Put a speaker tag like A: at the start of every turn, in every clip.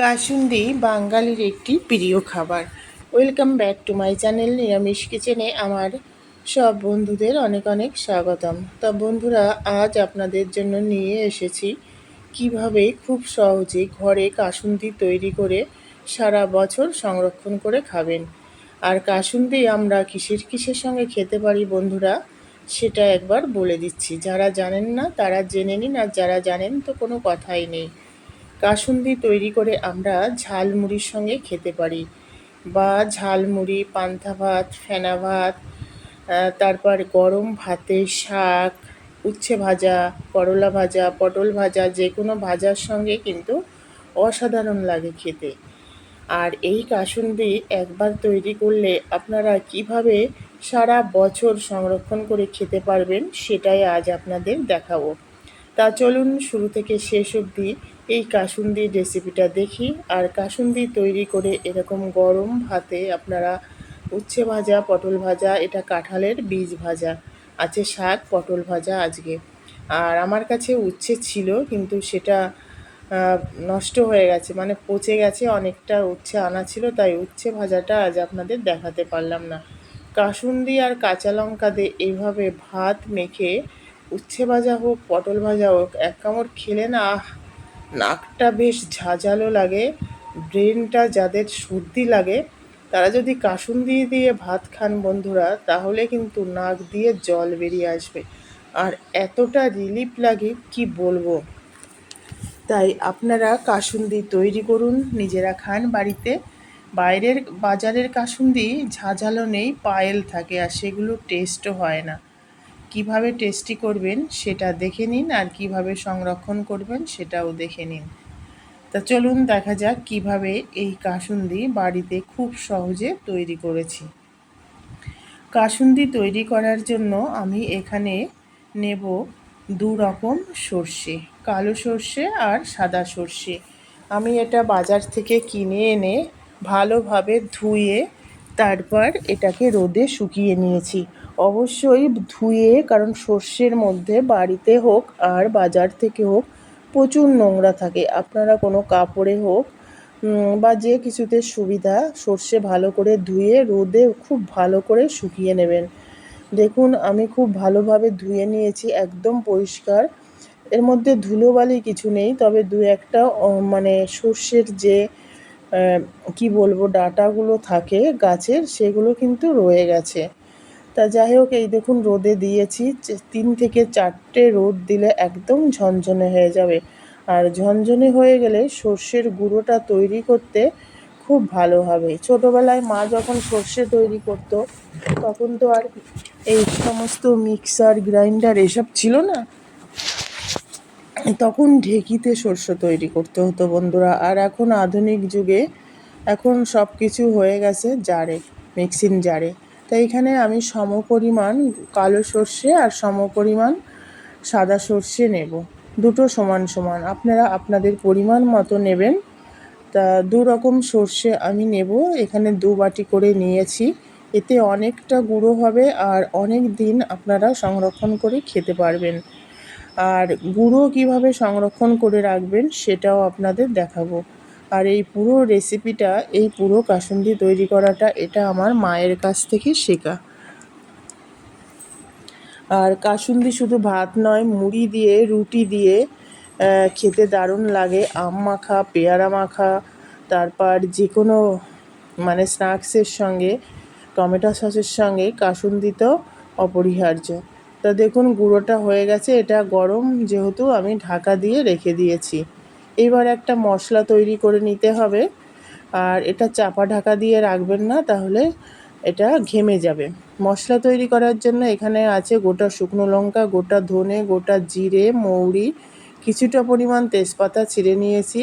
A: কাসুন্দি বাঙালির একটি প্রিয় খাবার। Welcome back to my channel নিরামিষ কিচেনে আমার সব বন্ধুদের অনেক অনেক স্বাগতম। তা বন্ধুরা, আজ আপনাদের জন্য নিয়ে এসেছি কীভাবে খুব সহজে ঘরে কাসুন্দি তৈরি করে সারা বছর সংরক্ষণ করে খাবেন। আর কাসুন্দি আমরা কিসের কিসের সঙ্গে খেতে পারি বন্ধুরা, সেটা একবার বলে দিচ্ছি। যারা জানেন না, তারা জেনে নিন, আর যারা জানেন তো কোনো কথাই নেই। কাসুন্দি তৈরি করে আমরা ঝালমুড়ির সঙ্গে খেতে পারি বা ঝালমুড়ি পান্তা ভাত, ফেনা ভাত তারপর গরম ভাতে শাক, উচ্ছে ভাজা, করলা ভাজা, পটল ভাজা যে কোনো ভাজার সঙ্গে কিন্তু অসাধারণ লাগে খেতে। আর এই কাসুন্দি একবার তৈরি করলে আপনারা কীভাবে সারা বছর সংরক্ষণ করে খেতে পারবেন সেটাই আজ আপনাদের দেখাবো। তা চলুন শুরু থেকে শেষ অবধি এই কাসুন্দির রেসিপিটা দেখি। আর কাসুন্দি তৈরি করে এরকম গরম ভাতে আপনারা উচ্ছে ভাজা, পটল ভাজা, এটা কাঁঠালের বীজ ভাজা, আছে শাক, পটল ভাজা আজকে। আর আমার কাছে উচ্ছে ছিল, কিন্তু সেটা নষ্ট হয়ে গেছে মানে পচে গেছে, অনেকটা উচ্ছে আনা ছিল, তাই উচ্ছে ভাজাটা আজ আপনাদের দেখাতে পারলাম না। কাসুন্দি আর কাঁচা লঙ্কা দিয়ে এইভাবে ভাত মেখে উচ্ছে ভাজা হোক, পটল ভাজা হোক, এক কামড় খেলে না নাকটা বেশ ঝাঁঝালো লাগে, ব্রেনটা যাদের সর্দি লাগে, তারা যদি কাসুন্দি দিয়ে ভাত খান বন্ধুরা, তাহলে কিন্তু নাক দিয়ে জল বেরিয়ে আসবে। আর এতটা রিলিফ লাগে, কি বলব? তাই আপনারা কাসুন্দি তৈরি করুন, নিজেরা খান বাড়িতে। বাইরের বাজারের কাসুন্দি ঝাঁঝালো নেই, পায়েল থাকে আর সেগুলো টেস্টও হয় না। কীভাবে টেস্টি করবেন সেটা দেখে নিন আর কীভাবে সংরক্ষণ করবেন সেটাও দেখে নিন। তা চলুন দেখা যাক কীভাবে এই কাসুন্দি বাড়িতে খুব সহজে তৈরি করেছি। কাসুন্দি তৈরি করার জন্য আমি এখানে নেব দু রকম সর্ষে, কালো সর্ষে আর সাদা সর্ষে। আমি এটা বাজার থেকে কিনে এনে ভালোভাবে ধুয়ে তারপর এটাকে রোদে শুকিয়ে নিয়েছি। অবশ্যই ধুয়ে, কারণ সর্ষের মধ্যে বাড়িতে হোক আর বাজার থেকে হোক প্রচুর নোংরা থাকে। আপনারা কোনো কাপড়ে হোক বা যে কিছুতে সুবিধা, সর্ষে ভালো করে ধুয়ে রোদে খুব ভালো করে শুকিয়ে নেবেন। দেখুন, আমি খুব ভালোভাবে ধুয়ে নিয়েছি, একদম পরিষ্কার। এর মধ্যে ধুলোবালি কিছু নেই, তবে দু একটা মানে সর্ষের যে কি বলব, ডাটাগুলো থাকে গাছের, সেগুলো কিন্তু রয়ে গেছে। তা যাই হোক, এই দেখুন রোদে দিয়েছি তিন থেকে চারটে রোদ দিলে একদম ঝনঝনে হয়ে যাবে। আর ঝনঝনে হয়ে গেলে সর্ষের গুঁড়োটা তৈরি করতে খুব ভালো হবে। ছোটোবেলায় মা যখন সর্ষে তৈরি করত, তখন তো আর এই সমস্ত মিক্সার, গ্রাইন্ডার এসব ছিল না? তখন ঢেকিতে সর্ষে তৈরি করতে হতো বন্ধুরা। আর এখন আধুনিক যুগে এখন সব কিছু হয়ে গেছে জারে, মিক্সিং জারে। তাই এখানে আমি সম পরিমাণ কালো সর্ষে আর সম পরিমাণ সাদা সর্ষে নেব। দুটো সমান সমান। আপনারা আপনাদের পরিমাণ মতো নেবেন। তা দু রকম সর্ষে আমি নেব। এখানে দু বাটি করে নিয়েছি। এতে অনেকটা গুঁড়ো হবে আর অনেক দিন আপনারা সংরক্ষণ করে খেতে পারবেন। আর গুঁড়ো কীভাবে সংরক্ষণ করে রাখবেন সেটাও আপনাদের দেখাবো। আর এই পুরো রেসিপিটা এই পুরো কাসুন্দি তৈরি করাটা, এটা আমার মায়ের কাছ থেকে শেখা। আর কাসুন্দি শুধু ভাত নয়, মুড়ি দিয়ে, রুটি দিয়ে খেতে দারুণ লাগে। আম মাখা, পেয়ারা মাখা, তারপর যে কোনো মানে স্ন্যাক্সের সঙ্গে, টমেটো সসের সঙ্গে কাসুন্দি তো অপরিহার্য। তা দেখুন, গুঁড়োটা হয়ে গেছে, এটা গরম, যেহেতু আমি ঢাকা দিয়ে রেখে দিয়েছি। এবার একটা মশলা তৈরি করে নিতে হবে। আর এটা চাপা ঢাকা দিয়ে রাখবেন না, তাহলে এটা ঘেমে যাবে। মশলা তৈরি করার জন্য এখানে আছে গোটা শুকনো লঙ্কা, গোটা ধনে, গোটা জিরে, মৌরি, কিছুটা পরিমাণ তেজপাতা ছিঁড়ে নিয়েছি।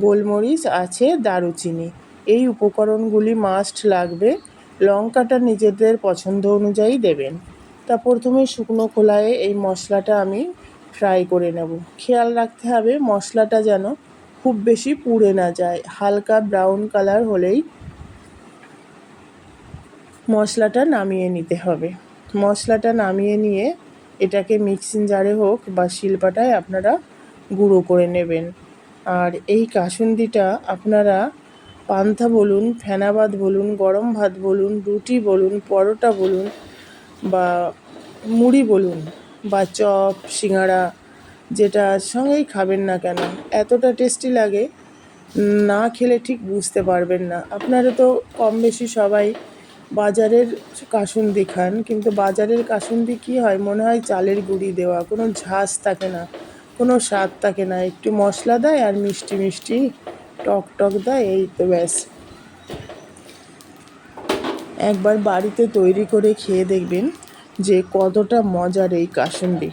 A: গোলমরিচ আছে, দারুচিনি। এই উপকরণগুলি মাস্ট লাগবে। লঙ্কাটা নিজেদের পছন্দ অনুযায়ী দেবেন। তা প্রথমে শুকনো খোলায় এই মশলাটা আমি ফ্রাই করে নেব। খেয়াল রাখতে হবে মশলাটা যেন খুব বেশি পুড়ে না যায়। হালকা ব্রাউন কালার হলেই মশলাটা নামিয়ে নিতে হবে। মশলাটা নামিয়ে নিয়ে এটাকে মিক্সিং জারে হোক বা শিলপাটায় আপনারা গুঁড়ো করে নেবেন। আর এই কাসুন্দিটা আপনারা পান্থা বলুন ফেনা ভাত বলুন, গরম ভাত বলুন, রুটি বলুন, পরোটা বলুন বা মুড়ি বলুন বা চপ, সিঙ্গাড়া, যেটা সঙ্গেই খাবেন না কেন, এতটা টেস্টি লাগে, না খেলে ঠিক বুঝতে পারবেন না। আপনারা তো কম বেশি সবাই বাজারের কাসুন্দি খান, কিন্তু বাজারের কাসুন্দি কী হয়? মনে হয় চালের গুঁড়ি দেওয়া, কোনো ঝাঁজ থাকে না, কোনো স্বাদ থাকে না। একটু মশলা দেয় আর মিষ্টি মিষ্টি টক টক দেয়, এই তো ব্যাস। একবার বাড়িতে তৈরি করে খেয়ে দেখবেন যে কতটা মজার এই কাসুন্দি।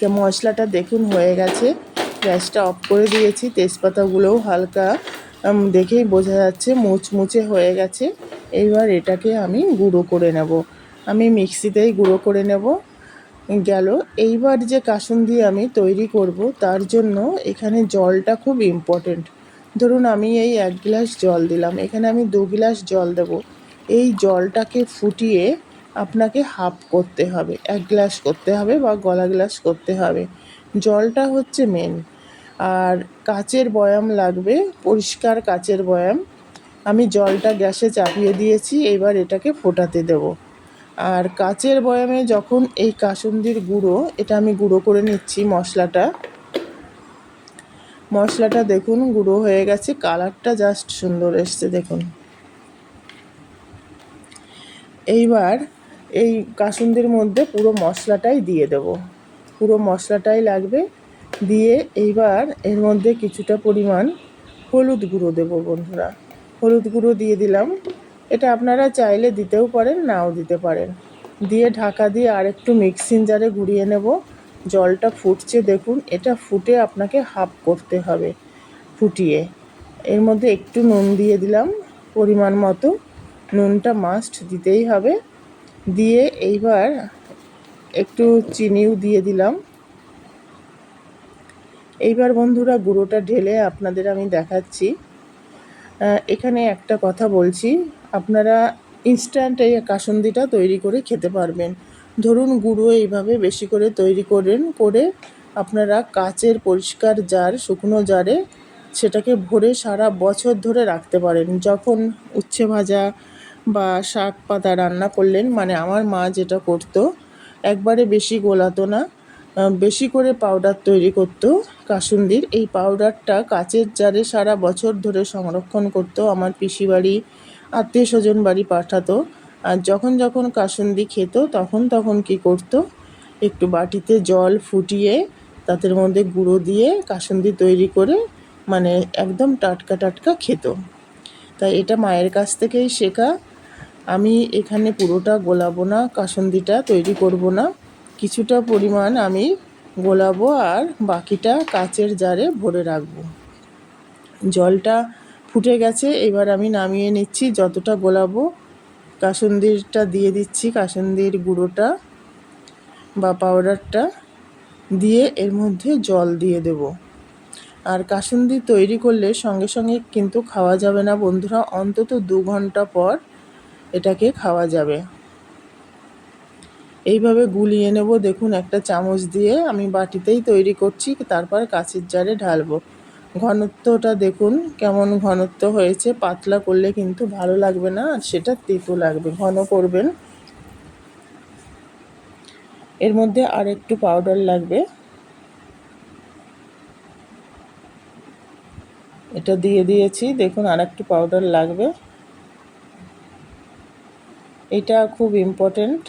A: তো মশলাটা দেখুন হয়ে গেছে। গ্যাসটা অফ করে দিয়েছি। তেজপাতাগুলোও হালকা দেখেই বোঝা যাচ্ছে মুচমুচে হয়ে গেছে। এইবার এটাকে আমি গুঁড়ো করে নেব। আমি মিক্সিতেই গুঁড়ো করে নেব। গেল। এইবার যে কাসুন্দি আমি তৈরি করব, তার জন্য এখানে জলটা খুব ইম্পর্টেন্ট ধরুন আমি এই এক গ্লাস জল দিলাম। এখানে আমি দু গ্লাস জল দেব। এই জলটাকে ফুটিয়ে আপনাকে হাফ করতে হবে, এক গ্লাস করতে হবে বা গলা গ্লাস করতে হবে। জলটা হচ্ছে মেন আর কাচের বয়াম লাগবে, পরিষ্কার কাচের বয়াম। আমি জলটা গ্যাসে চাপিয়ে দিয়েছি, এবার এটাকে ফোটাতে দেব। আর কাচের বয়ামে যখন এই কাসুন্দির গুঁড়ো, এটা আমি গুঁড়ো করে নিচ্ছি মশলাটা। মশলাটা দেখুন, গুঁড়ো হয়ে গেছে, কালারটা জাস্ট সুন্দর এসছে, দেখুন। এইবার এই কাসুন্দির মধ্যে পুরো মশলাটাই দিয়ে দেব। পুরো মশলাটাই লাগবে। দিয়ে এইবার এর মধ্যে কিছুটা পরিমাণ হলুদ গুঁড়ো দেবো বন্ধুরা। হলুদ গুঁড়ো দিয়ে দিলাম। এটা আপনারা চাইলে দিতেও পারেন, নাও দিতে পারেন। দিয়ে ঢাকা দিয়ে আরেকটু মিক্সিং জারে ঘুরিয়ে নেব। জলটা ফুটছে দেখুন, এটা ফুটে আপনাকে হাফ করতে হবে ফুটিয়ে। এর মধ্যে একটু নুন দিয়ে দিলাম পরিমাণ মতো। নুনটা মাস্ট দিতেই হবে। দিয়ে এইবার একটু চিনিও দিয়ে দিলাম। এইবার বন্ধুরা গুঁড়োটা ঢেলে আপনাদের আমি দেখাচ্ছি। এখানে একটা কথা বলছি, আপনারা ইনস্ট্যান্ট এই কাসুন্দিটা তৈরি করে খেতে পারবেন। ধরুন গুঁড়ো এইভাবে বেশি করে তৈরি করেন, করে আপনারা কাচের পরিষ্কার জার, শুকনো জারে সেটাকে ভরে সারা বছর ধরে রাখতে পারেন। যখন উচ্ছে ভাজা বা শাক পাতা রান্না করলেন মানে আমার মা যেটা করতো, একবারে বেশি গোলাতো না বেশি করে পাউডার তৈরি করতো, কাসুন্দির। এই পাউডারটা কাচের জারে সারা বছর ধরে সংরক্ষণ করতো, আমার পিসি বাড়ি আত্মীয় স্বজন বাড়ি পাঠাতো। আর যখন যখন কাসুন্দি খেত, তখন তখন কি করতো, একটু বাটিতে জল ফুটিয়ে, তাদের মধ্যে গুঁড়ো দিয়ে কাসুন্দি তৈরি করে মানে একদম টাটকা টাটকা খেত। তাই এটা মায়ের কাছ থেকেই শেখা। আমি এখানে পুরোটা গোলাবো না, কাসন্দিটা তৈরি করব না। কিছুটা পরিমাণ আমি গোলাবো আর বাকিটা কাচের জারে ভরে রাখব। জলটা ফুটে গেছে, এবার আমি নামিয়ে নিচ্ছি যতটা গোলাবো। কাসুন্দিরটা দিয়ে দিচ্ছি, কাসুন্দির গুঁড়োটা বা পাউডারটা দিয়ে এর মধ্যে জল দিয়ে দেব। আর কাসুন্দি তৈরি করলে সঙ্গে সঙ্গে কিন্তু খাওয়া যাবে না বন্ধুরা, অন্তত দু ঘণ্টা পর এটাকে খাওয়া যাবে। এইভাবে গুলিয়ে নেব। দেখুন, একটা চামচ দিয়ে আমি বাটিতেই তৈরি করছি, তারপর কাঁচের জারে ঢালবো। ঘনত্বটা দেখুন, কেমন ঘনত্ব হয়েছে। পাতলা করলে কিন্তু ভালো লাগবে না, আর সেটা তেতো লাগবে, ঘন করবেন। এর মধ্যে আর একটু পাউডার লাগবে। এটা দিয়ে দিয়েছি। দেখুন আর একটু পাউডার লাগবে। এটা খুব ইম্পর্টেন্ট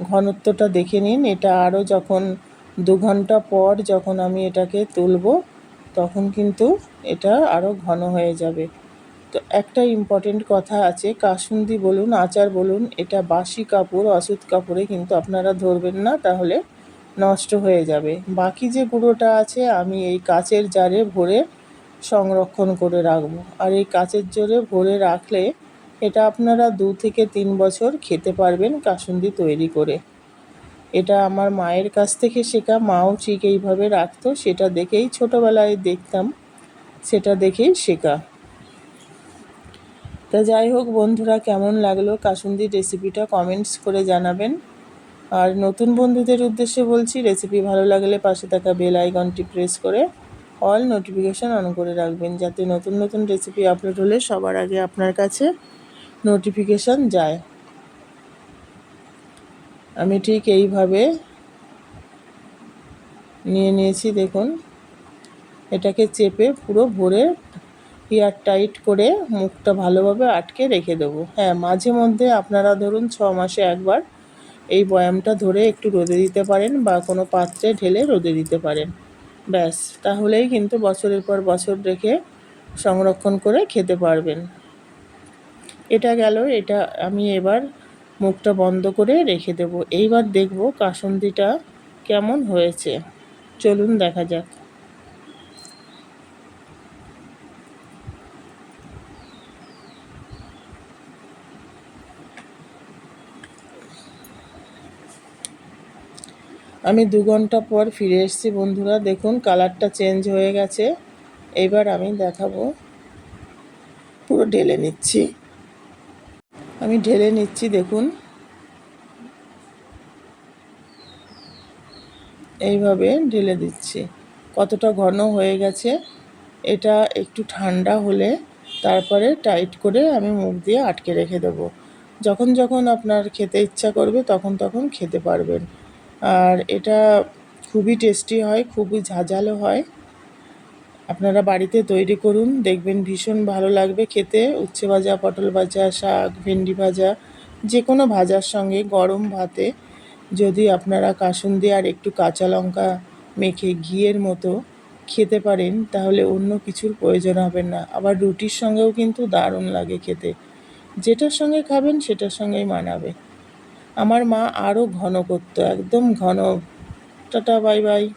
A: ঘনত্বটা দেখে নিন। এটা আরও যখন দু ঘণ্টা পর যখন আমি এটাকে তুলব, তখন কিন্তু এটা আরও ঘন হয়ে যাবে। তো একটা ইম্পর্টেন্ট কথা আছে, কাসুন্দি বলুন, আচার বলুন, এটা বাসি কাপড়, অসুত কাপড়ে কিন্তু আপনারা ধরবেন না, তাহলে নষ্ট হয়ে যাবে। বাকি যে গুঁড়োটা আছে, আমি এই কাচের জারে ভরে সংরক্ষণ করে রাখব। আর এই কাচের জোরে ভরে রাখলে এটা আপনারা দু থেকে তিন বছর খেতে পারবেন কাসুন্দি তৈরি করে। এটা আমার মায়ের কাছ থেকে শেখা, মাও ঠিক এইভাবে রাখতো, সেটা দেখেই ছোটোবেলায় দেখতাম, সেটা দেখেই শেখা। তা যাই হোক বন্ধুরা, কেমন লাগল কাসুন্দির রেসিপিটা কমেন্টস করে জানাবেন। আর নতুন বন্ধুদের উদ্দেশ্যে বলছি, রেসিপি ভালো লাগলে পাশে থাকা বেল আইকনটি প্রেস করে অল নোটিফিকেশান অন করে রাখবেন, যাতে নতুন নতুন রেসিপি আপলোড হলে সবার আগে আপনার কাছে নোটিফিকেশান যায়। আমি ঠিক এইভাবে নিয়ে নিয়েছি, দেখুন। এটাকে চেপে পুরো ভরে এয়ার টাইট করে মুখটা ভালোভাবে আটকে রেখে দেবো। হ্যাঁ মাঝে মধ্যে আপনারা ধরুন ছ মাসে একবার এই বয়ামটা ধরে একটু রোদে দিতে পারেন বা কোনো পাত্রে ঢেলে রোদে দিতে পারেন। ব্যাস, তাহলেই কিন্তু বছরের পর বছর রেখে সংরক্ষণ করে খেতে পারবেন। এটা গেল, এটা আমি এবার মুখটা বন্ধ করে রেখে দেবো। এইবার দেখব কাসন্দিটা কেমন হয়েছে। চলুন দেখা যাক। আমি দু ঘণ্টা পর ফিরে এসেছি বন্ধুরা। দেখুন, কালারটা চেঞ্জ হয়ে গেছে। এবার আমি দেখাবো। পুরো ঢেলে নিচ্ছি। আমি ঢেলে নিচ্ছি, দেখুন। এইভাবে ঢেলে দিচ্ছি। কতটা ঘন হয়ে গেছে, এটা একটু ঠান্ডা হলে তারপরে টাইট করে আমি মুখ দিয়ে আটকে রেখে দেবো। যখন যখন আপনার খেতে ইচ্ছা করবে, তখন তখন খেতে পারবেন। আর এটা খুবই টেস্টি হয়, খুবই ঝাঁঝালো হয়। আপনারা বাড়িতে তৈরি করুন, দেখবেন ভীষণ ভালো লাগবে খেতে। উচ্ছে ভাজা, পটল ভাজা, শাক, ভেন্ডি ভাজা যে কোনো ভাজার সঙ্গে গরম ভাতে যদি আপনারা কাসুন্দি আর একটু কাঁচা লঙ্কা মেখে ঘিয়ের মতো খেতে পারেন, তাহলে অন্য কিছুর প্রয়োজন হবে না। আবার রুটির সঙ্গেও কিন্তু দারুণ লাগে খেতে। যেটার সঙ্গে খাবেন সেটার সঙ্গেই মানাবে। আমার মা আরও ঘন করতো একদম ঘন। Tata, bye bye.